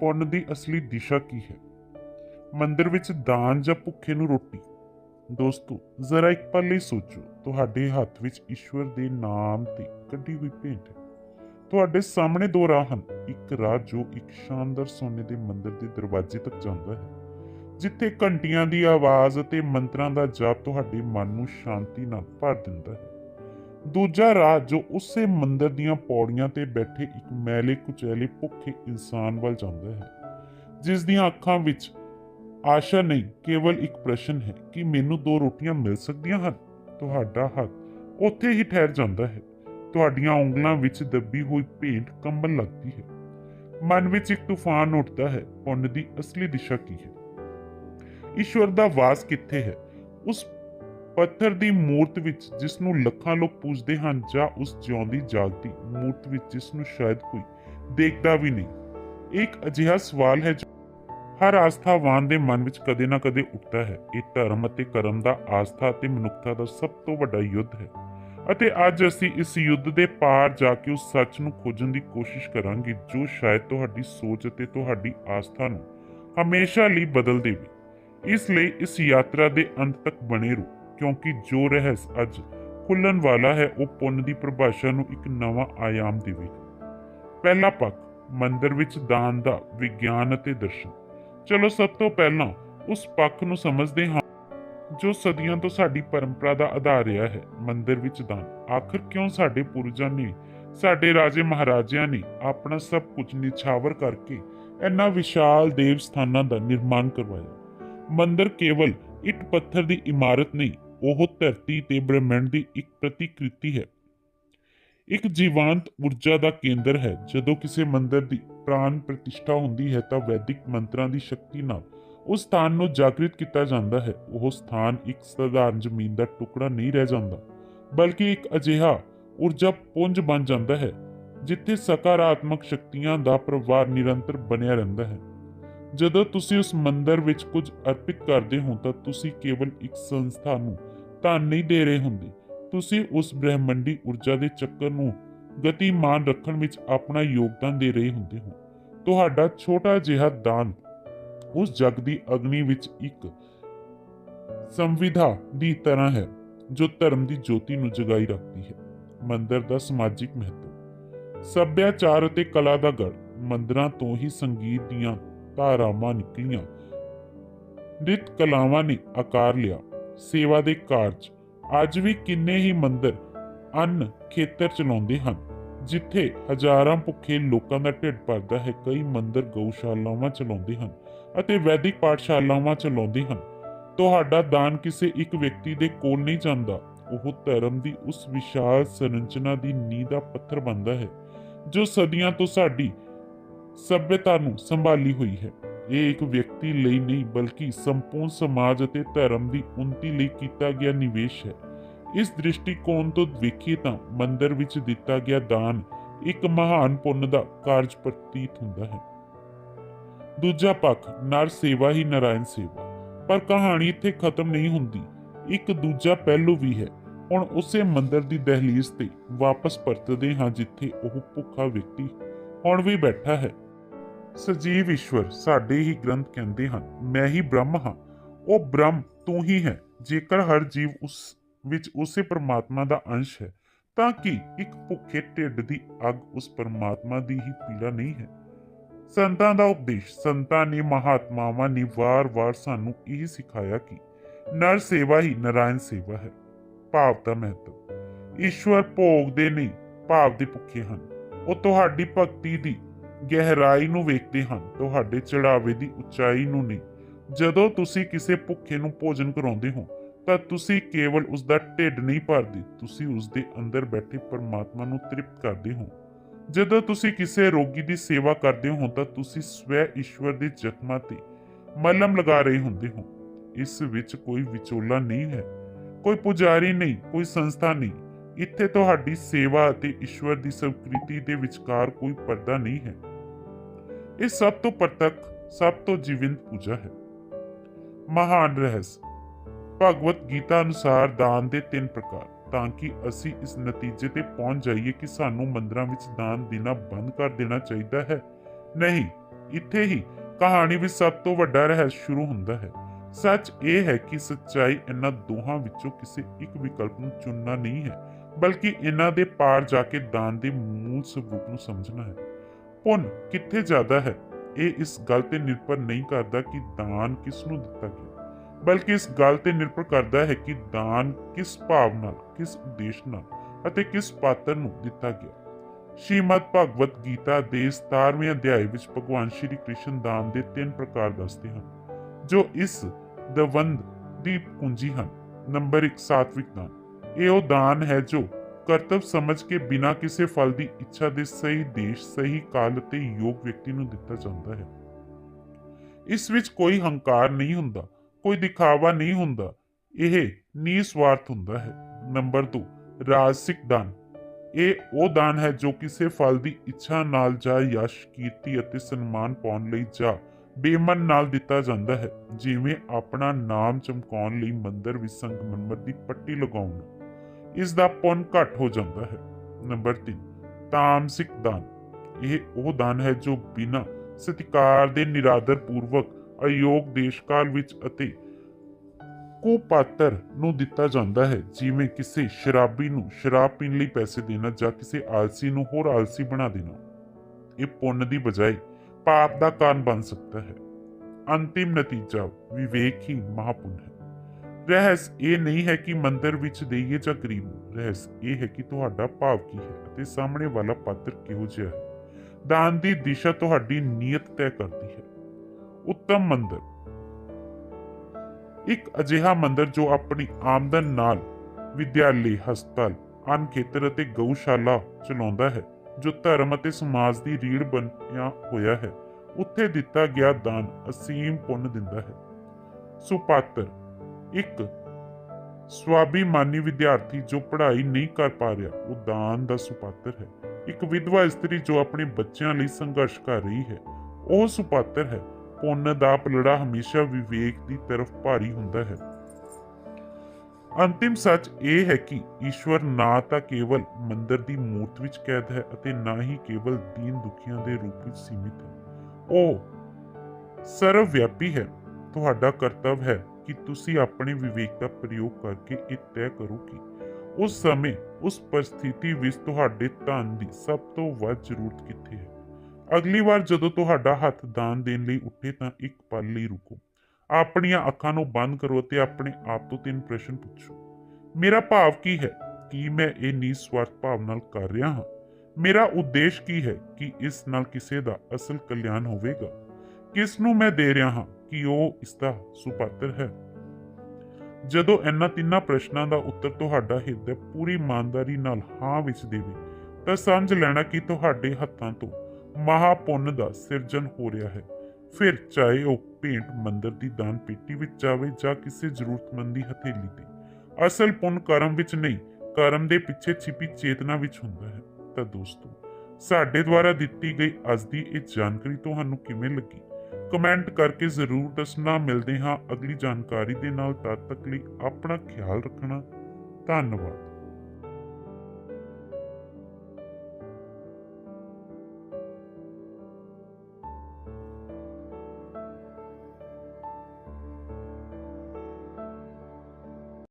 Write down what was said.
ਪੁੰਨ ਦੀ ਅਸਲੀ ਦਿਸ਼ਾ ਕੀ ਹੈ? ਮੰਦਿਰ ਵਿੱਚ ਦਾਨ ਜਾਂ ਭੁੱਖੇ ਨੂੰ ਰੋਟੀ? ਦੋਸਤੋ, ਜ਼ਰਾ ਇੱਕ ਪਲ ਲਈ ਸੋਚੋ, ਤੁਹਾਡੇ ਹੱਥ ਵਿੱਚ ਈਸ਼ਵਰ ਦੇ ਨਾਮ ਤੇ ਕੱਢੀ ਹੋਈ ਭੇਂਟ ਹੈ। ਤੁਹਾਡੇ ਸਾਹਮਣੇ ਦੋ ਰਾਹ ਹਨ। ਇੱਕ ਰਾਹ ਜੋ ਇੱਕ ਸ਼ਾਨਦਾਰ ਸੋਨੇ ਦੇ ਮੰਦਰ ਦੇ ਦਰਵਾਜ਼ੇ ਤੱਕ ਜਾਂਦਾ ਹੈ, ਜਿੱਥੇ ਘੰਟੀਆਂ ਦੀ ਆਵਾਜ਼ ਅਤੇ ਮੰਤਰਾਂ ਦਾ ਜਾਪ ਤੁਹਾਡੇ ਮਨ ਨੂੰ ਸ਼ਾਂਤੀ ਨਾਲ ਭਰ ਦਿੰਦਾ ਹੈ। ਦੂਜਾ ਰਾਹ ਜੋ ਉਸੇ ਮੰਦਿਰ ਦੀਆਂ ਪੌੜੀਆਂ ਤੇ ਬੈਠੇ ਇੱਕ ਮੈਲੇ ਕੁਚੈਲੇ ਭੁੱਖੇ ਇਨਸਾਨ ਵੱਲ ਜਾਂਦਾ ਹੈ, ਜਿਸ ਦੀਆਂ ਅੱਖਾਂ ਵਿੱਚ ਆਸ਼ਾ ਨਹੀਂ, ਕੇਵਲ ਇੱਕ ਪ੍ਰਸ਼ਨ ਹੈ ਕਿ ਮੈਨੂੰ ਦੋ ਰੋਟੀਆਂ ਮਿਲ ਸਕਦੀਆਂ ਹਨ? ਤੁਹਾਡਾ ਹੱਥ ਉੱਥੇ ਹੀ ਠਹਿਰ ਜਾਂਦਾ ਹੈ। ਤੁਹਾਡੀਆਂ ਉਂਗਲਾਂ ਵਿੱਚ ਦੱਬੀ ਹੋਈ ਭੇਂਟ ਕੰਬਣ ਲੱਗਦੀ ਹੈ। ਮਨ ਵਿੱਚ ਇੱਕ ਤੂਫਾਨ ਉੱਠਦਾ ਹੈ, ਪੁੰਨ ਦੀ ਅਸਲੀ ਦਿਸ਼ਾ ਕੀ ਹੈ? ਈਸ਼ਵਰ ਦਾ ਵਾਸ ਕਿੱਥੇ ਹੈ? ਉਸ ਪੱਥਰ ਦੀ ਮੂਰਤ ਵਿੱਚ ਜਿਸ ਨੂੰ ਲੱਖਾਂ ਲੋਕ ਪੂਜਦੇ ਹਨ ਜਾਂ ਉਸ ਜਿਉਂਦੀ ਜਾਗਦੀ ਮੂਰਤ ਵਿੱਚ ਜਿਸ ਨੂੰ ਸ਼ਾਇਦ ਕੋਈ ਦੇਖਦਾ ਵੀ ਨਹੀਂ। ਇੱਕ ਅਜਿਹਾ ਸਵਾਲ ਹੈ ਹਰ ਆਸਥਾਵਾਨ ਦੇ ਮਨ ਵਿੱਚ ਕਦੇ ਨਾ ਕਦੇ ਉੱਠਦਾ ਹੈ। ਇਹ ਧਰਮ ਅਤੇ ਕਰਮ ਦਾ ਆਸਥਾ ਅਤੇ ਮਨੁੱਖਤਾ ਦਾ ਸਭ ਤੋਂ ਵੱਡਾ ਯੁੱਧ ਹੈ ਅਤੇ ਅੱਜ ਅਸੀਂ ਇਸ ਯੁੱਧ ਦੇ ਪਾਰ ਜਾ ਕੇ ਉਸ ਸੱਚ ਨੂੰ ਖੋਜਣ ਦੀ ਕੋਸ਼ਿਸ਼ ਕਰਾਂਗੇ ਜੋ ਸ਼ਾਇਦ ਤੁਹਾਡੀ ਸੋਚ ਅਤੇ ਤੁਹਾਡੀ ਆਸਥਾ ਨੂੰ ਹਮੇਸ਼ਾ ਲਈ ਬਦਲ ਦੇਵੇ। ਇਸ ਲਈ ਇਸ ਯਾਤਰਾ ਦੇ ਅੰਤ ਤੱਕ ਬਣੇ ਰਹੋ। ਕਿਉਂਕਿ ਜੋ ਰਹੱਸ ਅੱਜ ਖੁੱਲਣ ਵਾਲਾ ਹੈ, ਉਹ ਪੁੰਨ ਦੀ ਪਰਿਭਾਸ਼ਾ ਨੂੰ ਇੱਕ ਨਵਾਂ ਆਯਾਮ ਦੇਵੇਗਾ ਪਹਿਲਾ ਪੱਖ, ਮੰਦਰ ਵਿੱਚ ਦਾਨ ਦਾ ਵਿਗਿਆਨ ਅਤੇ ਦਰਸ਼ਨ। ਚਲੋ ਸਭ ਤੋਂ ਪਹਿਲਾਂ ਉਸ ਪੱਖ ਨੂੰ ਸਮਝਦੇ ਹਾਂ, ਜੋ ਸਦੀਆਂ ਤੋਂ ਸਾਡੀ ਪਰੰਪਰਾ ਦਾ ਆਧਾਰ ਰਿਹਾ ਹੈ, ਮੰਦਰ ਵਿੱਚ ਦਾਨ। ਆਖਰ ਕਿਉਂ ਸਾਡੇ ਪੁਰਜਾਂ ਨੇ, ਸਾਡੇ ਰਾਜੇ ਮਹਾਰਾਜਿਆਂ ਨੇ ਆਪਣਾ ਸਭ ਕੁਝ ਨਿਛਾਵਰ ਕਰਕੇ ਇੰਨਾ ਵਿਸ਼ਾਲ ਦੇਵ ਸਥਾਨਾਂ ਦਾ ਨਿਰਮਾਣ ਕਰਵਾਇਆ? ਮੰਦਰ ਕੇਵਲ ਇੱਟ ਪੱਥਰ ਦੀ ਇਮਾਰਤ ਨਹੀਂ ਉਹ ਧਰਤੀ ਤੇ ਬ੍ਰਹਿਮੰਡ ਦੀ ਇੱਕ ਪ੍ਰਤੀਕ੍ਰਿਤੀ ਹੈ। ਇੱਕ ਜੀਵੰਤ ਊਰਜਾ ਦਾ ਕੇਂਦਰ ਹੈ। ਜਦੋਂ ਕਿਸੇ ਮੰਦਰ ਦੀ ਪ੍ਰਾਨ ਪ੍ਰਤਿਸ਼ਠਾ ਹੁੰਦੀ ਹੈ ਤਾਂ ਵੈਦਿਕ ਮੰਤਰਾਂ ਦੀ ਸ਼ਕਤੀ ਨਾਲ ਉਸ ਸਥਾਨ ਨੂੰ ਜਾਗਰਿਤ ਕੀਤਾ ਜਾਂਦਾ ਹੈ। ਉਹ ਸਥਾਨ ਇੱਕ ਸਧਾਰਨ ਜ਼ਮੀਨ ਦਾ ਟੁਕੜਾ ਨਹੀਂ ਰਹਿ ਜਾਂਦਾ, ਬਲਕਿ ਇੱਕ ਅਜਿਹਾ ਊਰਜਾ ਪੁੰਜ ਬਣ ਜਾਂਦਾ ਹੈ, ਜਿੱਥੇ ਸਕਾਰਾਤਮਕ ਸ਼ਕਤੀਆਂ ਦਾ ਪ੍ਰਵਾਹ ਨਿਰੰਤਰ ਬਣਿਆ ਰਹਿੰਦਾ ਹੈ। ਜਦੋਂ ਤੁਸੀਂ ਉਸ ਮੰਦਰ ਵਿੱਚ ਕੁਝ ਅਰਪਿਤ ਕਰਦੇ ਹੋ ਤਾਂ ਤੁਸੀਂ ਕੇਵਲ ਇੱਕ ਸੰਸਥਾ ਨੂੰ ਧਨ ਨਹੀਂ ਦੇ ਰਹੇ ਹੁੰਦੇ। ਤੁਸੀਂ ਉਸ ਬ੍ਰਹਿਮੰਡੀ ਊਰਜਾ ਦੇ ਚੱਕਰ ਨੂੰ ਗਤੀਮਾਨ ਰੱਖਣ ਵਿੱਚ ਆਪਣਾ ਯੋਗਦਾਨ ਦੇ ਰਹੇ ਹੁੰਦੇ ਹੋ। ਤੁਹਾਡਾ ਛੋਟਾ ਜਿਹਾ ਦਾਨ ਉਸ ਜਗ ਦੀ ਅਗਨੀ ਵਿੱਚ ਇੱਕ ਸੰਵਿਧਾ ਦੀ ਤਰ੍ਹਾਂ ਹੈ, ਜੋ ਧਰਮ ਦੀ ਜੋਤੀ ਨੂੰ ਜਗਾਈ ਰੱਖਦੀ ਹੈ। ਮੰਦਰ ਦਾ ਸਮਾਜਿਕ ਮਹੱਤਵ। ਸੱਭਿਆਚਾਰ ਅਤੇ ਕਲਾ ਦਾ ਗੜ ਮੰਦਰਾਂ ਤੋਂ ਹੀ ਸੰਗੀਤ ਦੀਆਂ ਧਾਰਾਵਾਂ ਨਿਕਲੀਆਂ। ਨਿਤ ਕਲਾਵਾਂ ਨੇ ਆਕਾਰ ਲਿਆ। ਸੇਵਾ ਦੇ ਕਾਰਜ ਅੱਜ ਵੀ ਕਿੰਨੇ ਹੀ ਮੰਦਰ ਅੰਨ ਖੇਤਰ ਚਲਾਉਂਦੇ ਹਨ, ਜਿੱਥੇ ਹਜ਼ਾਰਾਂ ਭੁੱਖੇ ਲੋਕਾਂ ਦਾ ਢਿੱਡ ਭਰਦਾ ਹੈ, ਕਈ ਮੰਦਰ ਗਊਸ਼ਾਲਾਵਾਂ ਚਲਾਉਂਦੇ ਹਨ ਅਤੇ ਵੈਦਿਕ ਪਾਠਸ਼ਾਲਾਵਾਂ ਚਲਾਉਂਦੇ ਹਨ। ਤੁਹਾਡਾ ਦਾਨ ਕਿਸੇ ਇੱਕ ਵਿਅਕਤੀ ਦੇ ਕੋਲ ਨਹੀਂ ਜਾਂਦਾ। ਉਹ ਧਰਮ ਦੀ ਉਸ ਵਿਸ਼ਾਲ ਸੰਰਚਨਾ ਦੀ ਨੀਂਹ ਦਾ ਪੱਥਰ ਬਣਦਾ ਹੈ, ਜੋ ਸਦੀਆਂ ਤੋਂ ਸਾਡੀ ਸਭਿਅਤਾ ਨੂੰ ਸੰਭਾਲੀ ਹੋਈ ਹੈ। ਇਹ ਇੱਕ ਵਿਅਕਤੀ ਲਈ ਨਹੀਂ, ਬਲਕਿ ਸੰਪੂਰਨ ਸਮਾਜ ਅਤੇ ਧਰਮ ਦੀ ਉન્નਤੀ ਲਈ ਕੀਤਾ ਗਿਆ ਨਿਵੇਸ਼ ਹੈ। ਇਸ ਦ੍ਰਿਸ਼ਟੀਕੋਣ ਤੋਂ ਵੇਖੀਏ ਤਾਂ ਮੰਦਰ ਵਿੱਚ ਦਿੱਤਾ ਗਿਆ ਦਾਨ ਇੱਕ ਮਹਾਨ ਪੁੰਨ ਦਾ ਕਾਰਜ ਪ੍ਰਤੀਤ ਹੁੰਦਾ ਹੈ। ਦੂਜਾ ਪੱਖ, ਨਰ ਸੇਵਾ ਹੀ ਨਾਰਾਇਣ ਸੇਵਾ। ਪਰ ਕਹਾਣੀ ਇੱਥੇ ਖਤਮ ਨਹੀਂ ਹੁੰਦੀ। ਇੱਕ ਦੂਜਾ ਪਹਿਲੂ ਵੀ ਹੈ। ਹੁਣ ਉਸੇ ਮੰਦਰ ਦੀ ਦਹਲੀਜ਼ ਤੇ ਵਾਪਸ ਪਰਤਦੇ ਹਾਂ ਜਿੱਥੇ ਉਹ ਭੁੱਖਾ ਵਿਅਕਤੀ ਹੁਣ ਵੀ ਬੈਠਾ ਹੈ। ਸਜੀਵ ਈਸ਼ਵਰ ਸਾਡੇ ਹੀ ਗ੍ਰੰਥ ਕਹਿੰਦੇ ਹਨ, ਮੈਂ ਹੀ ਬ੍ਰਹਮ ਹਾਂ, ਉਹ ਬ੍ਰਹਮ ਤੂੰ ਹੀ ਹੈ, ਜੇਕਰ ਹਰ ਜੀਵ ਉਸ ਵਿੱਚ ਉਸੇ ਪਰਮਾਤਮਾ ਦਾ ਅੰਸ਼ ਹੈ, ਤਾਂ ਕਿ ਇੱਕ ਭੁੱਖੇ ਢਿੱਡ ਦੀ ਅੱਗ ਉਸ ਪਰਮਾਤਮਾ ਦੀ ਹੀ ਪੀੜਾ ਨਹੀਂ ਹੈ? ਸੰਤਾਂ ਦਾ ਉਪਦੇਸ਼, ਸੰਤਾਂ ਨੇ ਮਹਾਤਮਾਵਾਂ ਨੇ ਵਾਰ-ਵਾਰ ਸਾਨੂੰ ਇਹ ਸਿਖਾਇਆ ਕਿ ਨਰ ਸੇਵਾ ਹੀ ਨਾਰਾਇਣ ਸੇਵਾ ਹੈ, ਭਾਵ ਦਾ ਮਹੱਤਵ। ਈਸ਼ਵਰ ਭੋਗ ਦੇ ਨਹੀਂ, ਭਾਵ ਦੇ ਭੁੱਖੇ ਹਨ। ਉਹ ਤੁਹਾਡੀ ਭਗਤੀ ਦੀ ਗਹਿਰਾਈ ਨੂੰ ਵੇਖਦੇ ਹਨ, ਤੁਹਾਡੇ ਚੜਾਵੇ ਦੀ ਉਚਾਈ ਨੂੰ ਨਹੀਂ। ਜਦੋਂ ਤੁਸੀਂ ਕਿਸੇ ਭੁੱਖੇ ਨੂੰ ਭੋਜਨ ਕਰਾਉਂਦੇ ਹੋ, ਤਾਂ ਤੁਸੀਂ ਕੇਵਲ ਉਸ ਦਾ ਢਿੱਡ ਨਹੀਂ ਭਰਦੇ, ਤੁਸੀਂ ਉਸ ਦੇ ਅੰਦਰ ਬੈਠੇ ਪਰਮਾਤਮਾ ਨੂੰ ਤ੍ਰਿਪਤ ਕਰਦੇ ਹੋ। ਜਦੋਂ ਤੁਸੀਂ ਕਿਸੇ ਰੋਗੀ ਦੀ ਸੇਵਾ ਕਰਦੇ ਹੋ, ਤਾਂ ਤੁਸੀਂ ਸਵੈ ਈਸ਼ਵਰ ਦੇ ਜ਼ਖਮਾਂ ਤੇ ਮਲਮ ਲਗਾ ਰਹੇ ਹੁੰਦੇ ਹੋ। ਇਸ ਵਿੱਚ ਕੋਈ ਵਿਚੋਲਾ ਨਹੀਂ ਹੈ, ਕੋਈ ਪੁਜਾਰੀ ਨਹੀਂ, ਕੋਈ ਸੰਸਥਾ ਨਹੀਂ। ਇੱਥੇ ਤੁਹਾਡੀ ਸੇਵਾ ਅਤੇ ਈਸ਼ਵਰ ਦੀ ਸੰਕ੍ਰਿਤੀ ਦੇ ਵਿਚਕਾਰ ਕੋਈ ਪਰਦਾ ਨਹੀਂ ਹੈ। ਇਹ ਸਭ ਤੋਂ ਪ੍ਰਤੱਖ ਸਭ ਤੋਂ ਜੀਵੰਤ ਪੂਜਾ ਹੈ। ਮਹਾਨ ਰਹੱਸ। ਭਗਵਤ ਗੀਤਾ ਅਨੁਸਾਰ ਦਾਨ ਦੇ ਤਿੰਨ ਪ੍ਰਕਾਰ, ਤਾਂ ਕਿ ਅਸੀਂ ਇਸ ਨਤੀਜੇ ਤੇ ਪਹੁੰਚ ਜਾਈਏ ਕਿ ਸਾਨੂੰ ਮੰਦਰਾਂ ਵਿੱਚ ਦਾਨ ਦੇਣਾ ਬੰਦ ਕਰ ਦੇਣਾ ਚਾਹੀਦਾ ਹੈ। ਨਹੀਂ, ਇੱਥੇ ਹੀ ਕਹਾਣੀ ਵਿੱਚ ਸਭ ਤੋਂ ਵੱਡਾ ਰਹੱਸ ਸ਼ੁਰੂ ਹੁੰਦਾ ਹੈ। ਸੱਚ ਇਹ ਹੈ ਕਿ ਸੱਚਾਈ ਇਹਨਾਂ ਦੋਹਾਂ ਵਿੱਚੋਂ ਕਿਸੇ ਇੱਕ ਵਿਕਲਪ ਨੂੰ ਚੁਣਨਾ ਨਹੀਂ ਹੈ, ਬਲਕਿ ਇਹਨਾਂ ਦੇ ਪਾਰ ਜਾ ਕੇ ਦਾਨ ਦੇ ਮੂਲ ਸਰੂਪ ਨੂੰ ਸਮਝਣਾ ਹੈ। ਪੁੰਨ ਕਿੱਥੇ ਜ਼ਿਆਦਾ ਹੈ? ਇਹ ਇਸ ਗੱਲ ਤੇ ਨਿਰਭਰ ਨਹੀਂ ਕਰਦਾ ਕਿ ਦਾਨ ਕਿਸ ਨੂੰ ਦਿੱਤਾ ਗਿਆ। ਬਲਕਿ ਇਸ ਗੱਲ ਤੇ ਨਿਰਭਰ ਕਰਦਾ ਹੈ ਕਿ ਦਾਨ ਕਿਸ ਭਾਵ ਨਾਲ, ਕਿਸ ਉਦੇਸ਼ ਨਾਲ ਅਤੇ ਕਿਸ ਪਾਤਰ ਨੂੰ ਦਿੱਤਾ ਗਿਆ। ਸ਼੍ਰੀਮਦ ਭਗਵਤ ਗੀਤਾ ਦੇ 17ਵੇਂ ਅਧਿਆਇ ਵਿੱਚ ਭਗਵਾਨ ਸ਼੍ਰੀ ਕ੍ਰਿਸ਼ਨ ਦਾਨ ਦੇ ਤਿੰਨ ਪ੍ਰਕਾਰ ਦੱਸਦੇ ਹਨ, ਜੋ ਇਸ ਦਵੰਦ ਦੀ ਕੁੰਜੀ ਹਨ। ਨੰਬਰ 1 ਸਾਤਵਿਕ ਦਾਨ। ਇਹ ਉਹ ਦਾਨ ਹੈ ਜੋ ਕਰਤਵ ਸਮਝ ਕੇ ਬਿਨਾਂ ਕਿਸੇ ਫਲ ਦੀ ਇੱਛਾ ਦੇ ਸਹੀ ਦੇਸ਼, ਸਹੀ ਕਾਲ ਅਤੇ ਯੋਗ ਵਿਅਕਤੀ ਨੂੰ ਦਿੱਤਾ ਜਾਂਦਾ ਹੈ। ਇਸ ਵਿੱਚ ਕੋਈ ਹੰਕਾਰ ਨਹੀਂ ਹੁੰਦਾ, ਕੋਈ ਦਿਖਾਵਾ ਨਹੀਂ ਹੁੰਦਾ। ਇਹ ਨਿਸਵਾਰਥ ਹੁੰਦਾ ਹੈ। ਨੰਬਰ 2 ਰਾਜਸਿਕ ਦਾਨ। ਇਹ ਉਹ ਦਾਨ ਹੈ ਜੋ ਕਿਸੇ ਫਲ ਦੀ ਇੱਛਾ ਨਾਲ ਜਾਂ ਯਸ਼, ਕੀਰਤੀ ਅਤੇ ਸਨਮਾਨ ਪਾਉਣ ਲਈ ਜਾਂ ਬੇਮਨ ਨਾਲ ਦਿੱਤਾ ਜਾਂਦਾ ਹੈ, ਜਿਵੇਂ ਆਪਣਾ ਨਾਮ ਚਮਕਾਉਣ ਲਈ ਮੰਦਰ ਵਿੱਚ ਸੰਗਮਰਮਰ ਦੀ ਪੱਟੀ ਲਗਾਉਣ। ਇਸ ਦਾ ਪੁੰਨ ਘੱਟ ਹੋ ਜਾਂਦਾ ਹੈ। ਨੰਬਰ 3 ਤਾਮਸਿਕ ਦਾਨ। ਇਹ ਉਹ ਦਾਨ ਹੈ ਜੋ ਬਿਨਾਂ ਸਤਿਕਾਰ ਦੇ ਨਿਰਾਦਰ ਪੂਰਵਕ ਅਯੋਗ ਦੇਸ਼ਕਾਲ ਵਿੱਚ ਅਤੇ ਕੁਪਾਤਰ ਨੂੰ ਦਿੱਤਾ ਜਾਂਦਾ ਹੈ, ਜਿਵੇਂ ਕਿਸੇ ਸ਼ਰਾਬੀ ਨੂੰ ਸ਼ਰਾਬ ਪੀਣ ਲਈ ਪੈਸੇ ਦੇਣਾ ਜਾਂ ਕਿਸੇ ਆਲਸੀ ਨੂੰ ਹੋਰ ਆਲਸੀ ਬਣਾ ਦੇਣਾ। ਇਹ ਪੁੰਨ ਦੀ ਬਜਾਏ ਪਾਪ ਦਾ ਕਾਰਨ ਬਣ ਸਕਦਾ ਹੈ। ਅੰਤਿਮ ਨਤੀਜਾ ਵਿਵੇਕ ਹੀ ਮਹਾਪੁੰਨ ਹੈ। ਰਹਿਸ ਇਹ ਨਹੀਂ ਹੈ ਕਿ ਮੰਦਰ ਵਿੱਚ ਦੇਈਏ ਜਾਂ ਕਰੀਬ ਰਹਿਸ ਇਹ ਹੈ ਕਿ ਤੁਹਾਡਾ ਭਾਵ ਕੀ ਹੈ ਅਤੇ ਸਾਹਮਣੇ ਵਾਲਾ ਪਾਤਰ ਕਿਹੋ ਜਿਹਾ ਹੈ। ਦਾਨ ਦੀ ਦਿਸ਼ਾ ਤੁਹਾਡੀ ਨੀਅਤ ਤੈਅ ਕਰਦੀ ਹੈ। ਉੱਤਮ ਮੰਦਰ। ਇੱਕ ਅਜਿਹਾ ਮੰਦਰ ਜੋ ਆਪਣੀ ਆਮਦਨ ਨਾਲ ਵਿਦਿਆਲੇ, ਹਸਪਤਾਲ, ਅਨ ਖੇਤਰ ਅਤੇ ਗਊਸ਼ਾਲਾ ਚਲਾਉਂਦਾ ਹੈ, ਜੋ ਧਰਮ ਅਤੇ ਸਮਾਜ ਦੀ ਰੀੜ ਬਣਿਆ ਹੋਇਆ ਹੈ, ਉੱਥੇ ਦਿੱਤਾ ਗਿਆ ਦਾਨ ਅਸੀਮ ਪੁੰਨ ਦਿੰਦਾ ਹੈ। ਸੁਪਾਤਰ। ਇੱਕ ਸਵਾਭਿਮਾਨੀ ਵਿਦਿਆਰਥੀ ਜੋ ਪੜ੍ਹਾਈ ਨਹੀਂ ਕਰ ਪਾ ਰਿਹਾ, ਉਹ ਦਾਨ ਦਾ ਸੁਪਾਤਰ ਹੈ। ਇੱਕ ਵਿਧਵਾ ਇਸਤਰੀ ਜੋ ਆਪਣੇ ਬੱਚਿਆਂ ਲਈ ਸੰਘਰਸ਼ ਕਰ ਰਹੀ ਹੈ, ਉਹ ਸੁਪਾਤਰ ਹੈ। ਪੁੰਨ ਦਾ ਪਲੜਾ ਹਮੇਸ਼ਾ ਵਿਵੇਕ ਦੀ ਤਰਫ ਭਾਰੀ ਹੁੰਦਾ ਹੈ। ਅੰਤਿਮ ਸੱਚ ਇਹ ਹੈ ਕਿ ਈਸ਼ਵਰ ਨਾ ਤਾਂ ਕੇਵਲ ਮੰਦਰ ਦੀ ਮੂਰਤ ਵਿੱਚ ਕੈਦ ਹੈ ਅਤੇ ਨਾ ਹੀ ਕੇਵਲ ਦੀਨ ਦੁਖੀਆਂ ਦੇ ਰੂਪ ਵਿੱਚ ਸੀਮਿਤ ਹੈ। ਉਹ ਸਰਵ ਵਿਆਪੀ ਹੈ। ਤੁਹਾਡਾ ਕਰਤੱਵ ਹੈ। ਕਿ ਤੁਸੀਂ ਆਪਣੇ ਵਿਵੇਕ ਦਾ ਪ੍ਰਯੋਗ ਕਰਕੇ ਇਹ ਤੈਅ ਕਰੋ ਕਿ ਉਸ ਸਮੇਂ, ਉਸ ਪਰਿਸਥਿਤੀ ਵਿੱਚ ਤੁਹਾਡੇ ਧਨ ਦੀ ਸਭ ਤੋਂ ਵੱਧ ਜ਼ਰੂਰਤ ਕਿੱਥੇ ਹੈ। ਅਗਲੀ ਵਾਰ ਜਦੋਂ ਤੁਹਾਡਾ ਹੱਥ ਦਾਨ ਦੇਣ ਲਈ ਉੱਠੇ ਤਾਂ ਇੱਕ ਪਲ ਲਈ ਰੁਕੋ। ਆਪਣੀਆਂ ਅੱਖਾਂ ਨੂੰ ਬੰਦ ਕਰੋ ਅਤੇ ਆਪਣੇ ਆਪ ਤੋਂ ਤਿੰਨ ਪ੍ਰਸ਼ਨ ਪੁੱਛੋ। ਮੇਰਾ ਭਾਵ ਕੀ ਹੈ? ਕੀ ਮੈਂ ਇਹ ਨਿਸਵਾਰਥ ਭਾਵ ਨਾਲ ਕਰ ਰਿਹਾ ਹਾਂ? ਮੇਰਾ ਉਦੇਸ਼ ਕੀ ਹੈ ਕਿ ਇਸ ਨਾਲ ਕਿਸੇ ਦਾ ਅਸਲ ਕਲਿਆਣ ਹੋਵੇਗਾ? ਕਿਸ ਨੂੰ ਮੈਂ ਦੇ ਰਿਹਾ ਹਾਂ? ਕਿ ਉਹ ਇਸ ਦਾ ਸੁਪਾਤਰ ਹੈ। ਜਦੋਂ ਇਹਨਾਂ ਤਿੰਨਾਂ ਪ੍ਰਸ਼ਨਾਂ ਦਾ ਉੱਤਰ ਤੁਹਾਡਾ ਹਿਰਦੇ ਪੂਰੀ ਇਮਾਨਦਾਰੀ ਨਾਲ ਹਾਂ ਵਿੱਚ ਦੇਵੇ, ਤਾਂ ਸਮਝ ਲੈਣਾ ਕਿ ਤੁਹਾਡੇ ਹੱਥਾਂ ਤੋਂ ਮਹਾਪੁੰਨ ਦਾ ਸਿਰਜਣ ਹੋ ਰਿਹਾ ਹੈ। ਫਿਰ ਚਾਹੇ ਉਹ ਭੇਂਟ ਮੰਦਰ ਦੀ ਦਾਨ ਪੇਟੀ ਵਿੱਚ ਜਾਵੇ ਜਾਂ ਕਿਸੇ ਜ਼ਰੂਰਤਮੰਦ ਦੀ ਹਥੇਲੀ ਤੇ। ਅਸਲ ਪੁੰਨ ਕਰਮ ਵਿੱਚ ਨਹੀਂ, ਕਰਮ ਦੇ ਪਿੱਛੇ ਛਿਪੀ ਚੇਤਨਾ ਵਿੱਚ ਹੁੰਦਾ ਹੈ। ਤਾਂ ਦੋਸਤੋ, ਸਾਡੇ ਦੁਆਰਾ ਦਿੱਤੀ ਗਈ ਅੱਜ ਦੀ ਇਹ ਜਾਣਕਾਰੀ ਤੁਹਾਨੂੰ ਕਿਵੇਂ ਲੱਗੀ? ਕਮੈਂਟ ਕਰਕੇ ਜ਼ਰੂਰ ਦੱਸਣਾ। ਮਿਲਦੇ ਹਾਂ ਅਗਲੀ ਜਾਣਕਾਰੀ ਦੇ ਨਾਲ। ਤਦ ਤੱਕ ਲਈ ਆਪਣਾ ਖਿਆਲ ਰੱਖਣਾ। ਧੰਨਵਾਦ।